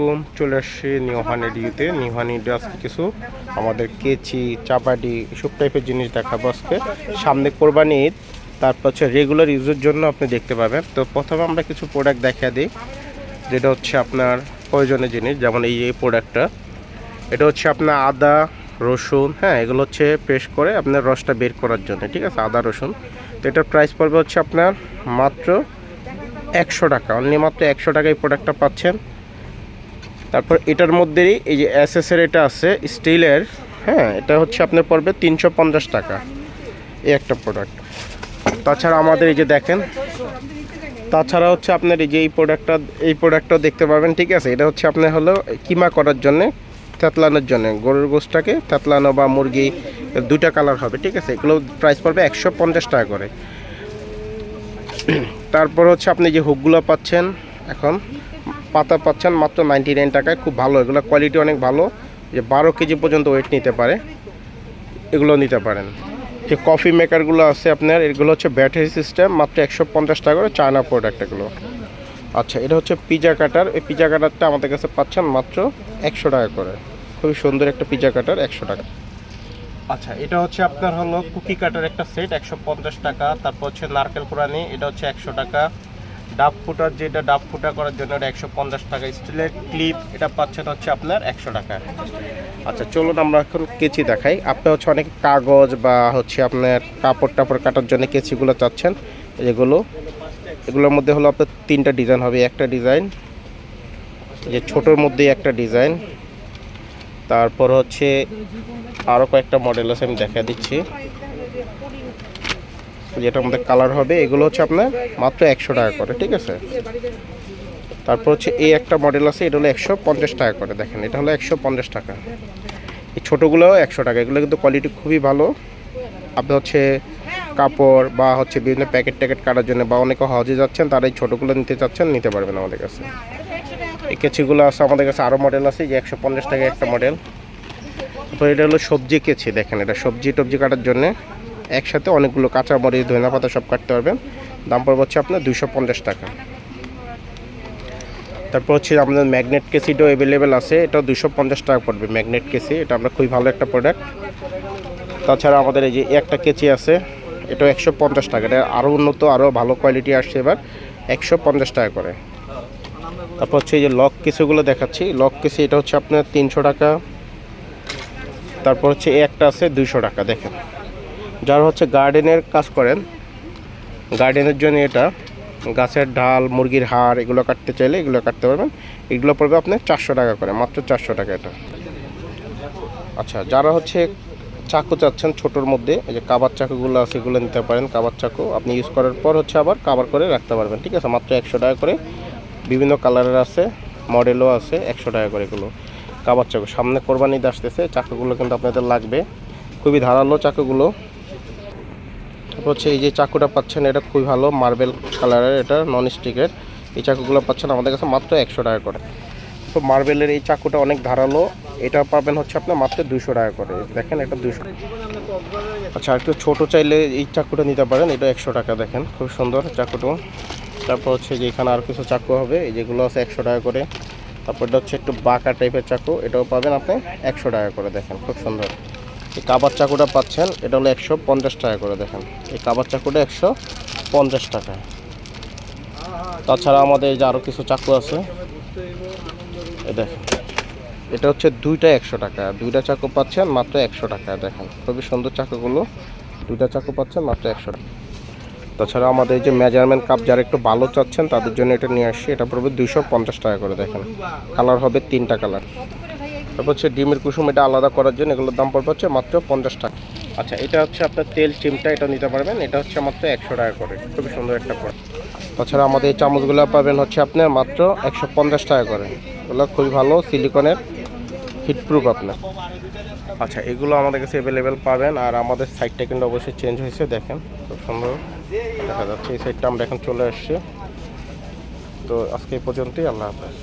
কম চলে আসছে নিউহান এডিউতে নিউহান এডিউ আজকে কিছু আমাদের কেচি, চাপাটি, এসব টাইপের জিনিস দেখাবো আজকে। সামনে কোরবানি ঈদ, তারপর হচ্ছে রেগুলার ইউজের জন্য আপনি দেখতে পাবেন। তো প্রথমে আমরা কিছু প্রোডাক্ট দেখা দিই। যেটা হচ্ছে আপনার প্রয়োজনীয় জিনিস, যেমন এই এই প্রোডাক্টটা এটা হচ্ছে আপনার আদা, রসুন হ্যাঁ এগুলো হচ্ছে পেস্ট করে আপনার রসটা বের করার জন্য, ঠিক আছে? আদা, রসুন। তো এটার প্রাইস পড়বে হচ্ছে আপনার মাত্র একশো টাকা। অনলি মাত্র একশো টাকায় প্রোডাক্টটা পাচ্ছেন। তারপর এটার মধ্যেই এই যে এসএসের এটা আছে, স্টিলের হ্যাঁ এটা হচ্ছে আপনার পড়বে তিনশো পঞ্চাশ টাকা এই একটা প্রোডাক্ট তাছাড়া আমাদের এই যে দেখেন, তাছাড়া হচ্ছে আপনার এই যে এই প্রোডাক্টটা এই প্রোডাক্টটাও দেখতে পাবেন, ঠিক আছে? এটা হচ্ছে আপনার হলো কিমা করার জন্য থেতলানোর জন্য। গরুর গোশটাকে থেতলানো বা মুরগি দুটা কালার হবে, ঠিক আছে? এগুলো প্রাইস পড়বে একশো পঞ্চাশ টাকা করে। তারপর হচ্ছে আপনি যে হুকগুলো পাচ্ছেন, এখন পাতা পাচ্ছেন মাত্র নাইনটি নাইন টাকায়। খুব ভালো, এগুলো কোয়ালিটি অনেক ভালো। যে বারো কেজি পর্যন্ত ওয়েট নিতে পারে, এগুলো নিতে পারেন। যে কফি মেকারগুলো আছে আপনার, এগুলো হচ্ছে ব্যাটারি সিস্টেম মাত্র একশো পঞ্চাশ টাকা করে চায়না প্রোডাক্ট এগুলো। আচ্ছা এটা হচ্ছে পিজা কাটার এই পিজা কাটারটা আমাদের কাছে পাচ্ছেন মাত্র একশো টাকা করে। খুবই সুন্দর একটা পিজা কাটার একশো টাকা। আচ্ছা এটা হচ্ছে আপনার হলো কুকি কাটার একটা সেট একশো পঞ্চাশ টাকা। তারপর হচ্ছে নারকেল কোরআনি এটা হচ্ছে একশো টাকা। ডাব ফুটার যেটা ডাব ফুটা করার জন্য এটা একশো পঞ্চাশ টাকা স্টিলের ক্লিপ, এটা পাচ্ছেন হচ্ছে আপনার একশো টাকা। আচ্ছা চলুন আমরা এখন কেচি দেখাই। আপনি হচ্ছে অনেক কাগজ বা হচ্ছে আপনার কাপড় টাপড় কাটার জন্য কেচিগুলো চাচ্ছেন, এগুলো। এগুলোর মধ্যে হলো আপনার তিনটা ডিজাইন হবে, একটা ডিজাইন যে ছোটোর মধ্যে একটা ডিজাইন। তারপর হচ্ছে আরও কয়েকটা মডেল আছে, আমি দেখা দিচ্ছি। যেটার মধ্যে কালার হবে, এগুলো হচ্ছে আপনার মাত্র একশো টাকা করে, ঠিক আছে? তারপর হচ্ছে এই একটা মডেল আছে, এটা হলো একশো পঞ্চাশ টাকা করে, দেখেন, এটা হলো একশো পঞ্চাশ টাকা। এই ছোটোগুলোও একশো টাকা, এগুলো কিন্তু কোয়ালিটি খুবই ভালো। আপনি হচ্ছে কাপড় বা হচ্ছে বিভিন্ন প্যাকেট ট্যাকেট কাটার জন্য বা অনেকে হজে যাচ্ছেন, তারা এই ছোটোগুলো নিতে চাচ্ছেন, নিতে পারবেন আমাদের কাছে। এই কেচিগুলো আছে, আমাদের কাছে আরও মডেল আছে যে একশো পঞ্চাশ টাকা একটা মডেল তারপর এটা হলো সবজি কেচি, দেখেন, এটা সবজি টবজি কাটার জন্য। একসাথে অনেকগুলো কাঁচা মরিচ ধনিয়া পাতা সব কাটতে পারবেন। দাম পড়বে হচ্ছে আপনার দুশো পঞ্চাশ টাকা। তারপর হচ্ছে আমাদের ম্যাগনেট কেসিটাও অ্যাভেলেবেল আছে, এটাও দুশো পঞ্চাশ টাকা পড়বে ম্যাগনেট কেসি, এটা আমরা খুবই ভালো একটা প্রোডাক্ট তাছাড়া আমাদের এই যে একটা কেচি আছে, এটাও একশো পঞ্চাশ টাকা, এটা আরও উন্নত, আরও ভালো কোয়ালিটি আসছে এবার, একশো পঞ্চাশ টাকা করে। তারপর হচ্ছে এই যে লক কেসিগুলো দেখাচ্ছি, লক কেসি এটা হচ্ছে আপনার তিনশো টাকা, তারপর হচ্ছে একটা আছে দুইশো টাকা, দেখেন। যারা হচ্ছে গার্ডেনের কাজ করেন গার্ডেনের জন্য এটা, গাছের ডাল, মুরগির হাড়, এগুলো কাটতে চাইলে এগুলো কাটতে পারবেন। এগুলো পড়বে আপনার চারশো টাকা করে, মাত্র চারশো টাকা এটা। আচ্ছা যারা হচ্ছে চাকু চাচ্ছেন ছোটোর মধ্যে, এই যে কাবার চাকুগুলো আছে, এগুলো নিতে পারেন, কাবার চাকু। আপনি ইউজ করার পর হচ্ছে আবার কাবার করে রাখতে পারবেন, ঠিক আছে? মাত্র একশো টাকা করে। বিভিন্ন কালারের আছে মডেলও আছে, একশো টাকা করে এগুলো। কাবার চাকু, সামনে কোরবানি ঈদ আসতেছে, চাকুগুলো কিন্তু আপনাদের লাগবে। খুবই ধারালো চাকুগুলো। তারপর হচ্ছে এই যে চাকুটা পাচ্ছেন, এটা খুবই ভালো মার্বেল কালারের, এটা নন স্টিকের এই চাকুগুলো পাচ্ছেন আমাদের কাছে মাত্র একশো টাকা করে। তো মার্বেলের এই চাকুটা অনেক ধারালো, এটা পাবেন হচ্ছে আপনার মাত্র দুশো টাকা করে। দেখেন এটা দুশো আচ্ছা একটু ছোটো চাইলে এই চাকুটা নিতে পারেন, এটা একশো টাকা দেখেন, খুব সুন্দর চাকুটো। তারপর হচ্ছে যে এখানে আর কিছু চাকু হবে, এই যেগুলো আছে একশো টাকা করে। তারপর এটা হচ্ছে একটু বাঁকা টাইপের চাকু, এটাও পাবেন আপনি একশো টাকা করে, দেখেন, খুব সুন্দর। এই কাবার চাকুটা পাচ্ছেন, এটা হলো একশো পঞ্চাশ টাকা করে, দেখেন। এই কাবার চাকুটা একশো পঞ্চাশ টাকা। তাছাড়া আমাদের যে আরও কিছু চাকু আছে দেখেন। এটা হচ্ছে দুইটা একশো টাকা, দুইটা চাকু পাচ্ছেন মাত্র একশো টাকা, দেখেন। খুবই সুন্দর চাকুগুলো, দুইটা চাকু পাচ্ছেন মাত্র একশো টাকা। তাছাড়া আমাদের যে মেজারমেন্ট কাপ, যারা একটু ভালো চাচ্ছেন, তাদের জন্য এটা নিয়ে আসছি। এটা পড়বে দুইশো পঞ্চাশ টাকা করে, দেখেন। কালার হবে তিনটা কালার। তারপর হচ্ছে ডিমের কুসুম এটা আলাদা করার জন্য এগুলোর দাম পড়বে হচ্ছে মাত্র পঞ্চাশ টাকা। আচ্ছা এটা হচ্ছে আপনার তেল চিমটা এটা নিতে পারবেন এটা হচ্ছে মাত্র একশো টাকা করে। খুবই সুন্দর একটা প্রোডাক্ট তাছাড়া আমাদের এই চামচগুলো পাবেন হচ্ছে আপনার মাত্র একশো পঞ্চাশ টাকা করে। এগুলো খুবই ভালো সিলিকনের হিটপ্রুফ আপনার। আচ্ছা এগুলো আমাদের কাছে অ্যাভেলেবেল পাবেন আর আমাদের সাইডটা কিন্তু অবশ্যই চেঞ্জ হয়েছে দেখেন খুব সুন্দর। দেখা যাচ্ছে এই সাইডটা আমরা এখন চলে আসছি। তো আজকে এই পর্যন্তই আল্লাহ হাফেজ।